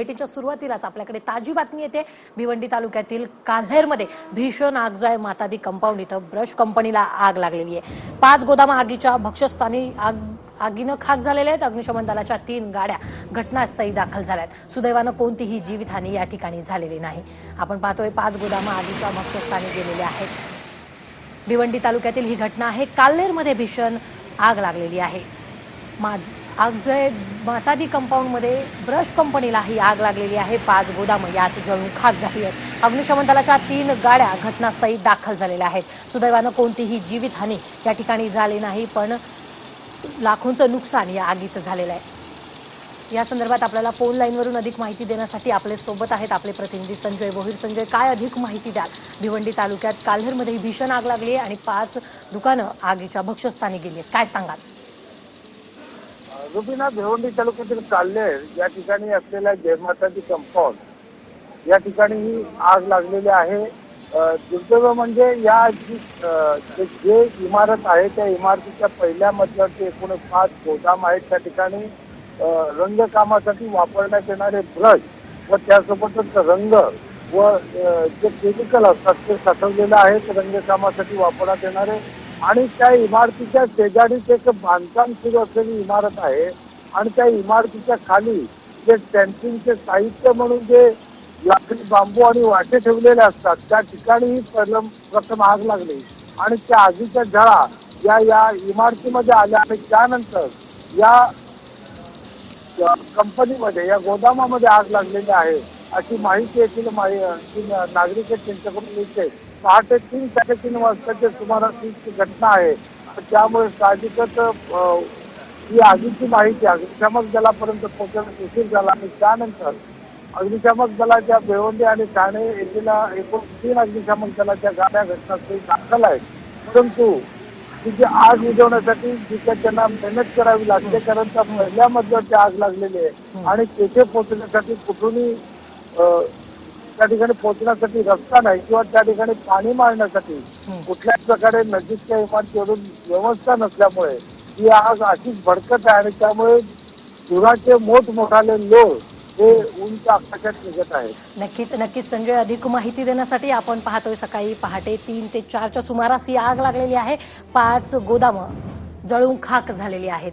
भेटीच्या सुरुवातीलाच आपल्याकडे ताजी बातमी येते. भिवंडी तालुक्यातील कान्हेरमध्ये भीषण आग जो आहे मातादी कंपाऊंड इथं ब्रश कंपनीला आग लागलेली आहे. पाच गोदाम आगीच्या भक्षस्थानी आग आगीनं खाक झालेल्या आहेत. अग्निशमन दलाच्या तीन गाड्या घटनास्थळी दाखल झाल्या आहेत सुदैवानं कोणतीही जीवितहानी या ठिकाणी झालेली नाही. आपण पाहतोय पाच गोदामं आगीच्या भक्षस्थानी गेलेले आहेत. भिवंडी तालुक्यातील ही घटना आहे. काल्हेरमध्ये भीषण आग लागलेली आहे. मा आग जो आहे मातादी कंपाऊंडमध्ये ब्रश कंपनीला ही आग लागलेली आहे. पाच गोदामं यात जळून खाक झाली आहेत. अग्निशमन दलाच्या तीन गाड्या घटनास्थळी दाखल झालेल्या आहेत. सुदैवानं कोणतीही जीवितहानी या ठिकाणी झाली नाही पण लाखोंचं नुकसान या आगीत झालेलं आहे. या संदर्भात आपल्याला फोन लाईनवरून अधिक माहिती देण्यासाठी आपले सोबत आहेत आपले प्रतिनिधी संजय बोहीर. संजय काय अधिक माहिती द्याल? भिवंडी तालुक्यात काल्हेरमध्ये ही भीषण आग लागली आहे आणि पाच दुकानं आगीच्या भक्षस्थानी गेली आहेत. काय सांगाल? रुबीना भिवंडी तालुक्यातील काल्हेर या ठिकाणी असलेल्या जयमाताजी कंपाऊंड या ठिकाणी ही आग लागलेली आहे. दुर्दैव म्हणजे या जी जे- इमारत आहे त्या इमारतीच्या पहिल्या मजल्यावरती एकूण पाच गोदाम आहेत. त्या ठिकाणी रंगकामासाठी वापरण्यात येणारे ब्रश व त्यासोबतच रंग व जे केमिकल असतात ते साठवलेलं आहे रंगकामासाठी वापरण्यात येणारे आणि त्या इमारतीच्या शेजारीच एक बांधकाम सुरू असलेली इमारत आहे. आणि त्या इमारतीच्या खाली जे टेन्सिंगचे साहित्य म्हणून जे लाकडी बांबू आणि वाटे ठेवलेले असतात त्या ठिकाणीही प्रथम प्रथम आग लागली. आणि त्या आगीच्या झळा या या इमारतीमध्ये आल्या आणि त्यानंतर या कंपनीमध्ये या गोदामामध्ये आग लागलेली आहे अशी माहिती येथील नागरिक त्यांच्याकडून मिळते. पहाटे तीन साडेतीन वाजताच्या सुमारास ही घटना आहे. त्यामुळे साहजिकच ही आगीची माहिती अग्निशामक दलापर्यंत पोहोचण्यास उशीर झाला आणि त्यानंतर अग्निशामक दलाच्या भिवंडी आणि ठाणे येथील एकूण तीन अग्निशामक दलाच्या गाड्या घटनास्थळी दाखल आहेत. परंतु तिची आग विझवण्यासाठी तिथे त्यांना मेहनत करावी लागते कारण त्या पहिल्या मजल्याची आग लागलेली आहे. आणि तेथे पोहोचण्यासाठी कुठूनही त्या ठिकाणी पोहोचण्यासाठी रस्ता नाही किंवा त्या ठिकाणी पाणी मारण्यासाठी. कुठल्याच प्रकारे नजीकच्या इमारतीवरून व्यवस्था नसल्यामुळे ही आग अशीच भडकत आहे आणि त्यामुळे धुराचे मोठमोठाले लोळ हे उंच आकाशात निघत आहेत नक्कीच नक्कीच संजय अधिक माहिती देण्यासाठी आपण पाहतोय सकाळी पहाटे तीन ते चारच्या सुमारास ही आग लागलेली आहे. पाच गोदामं जळून खाक झालेली आहेत.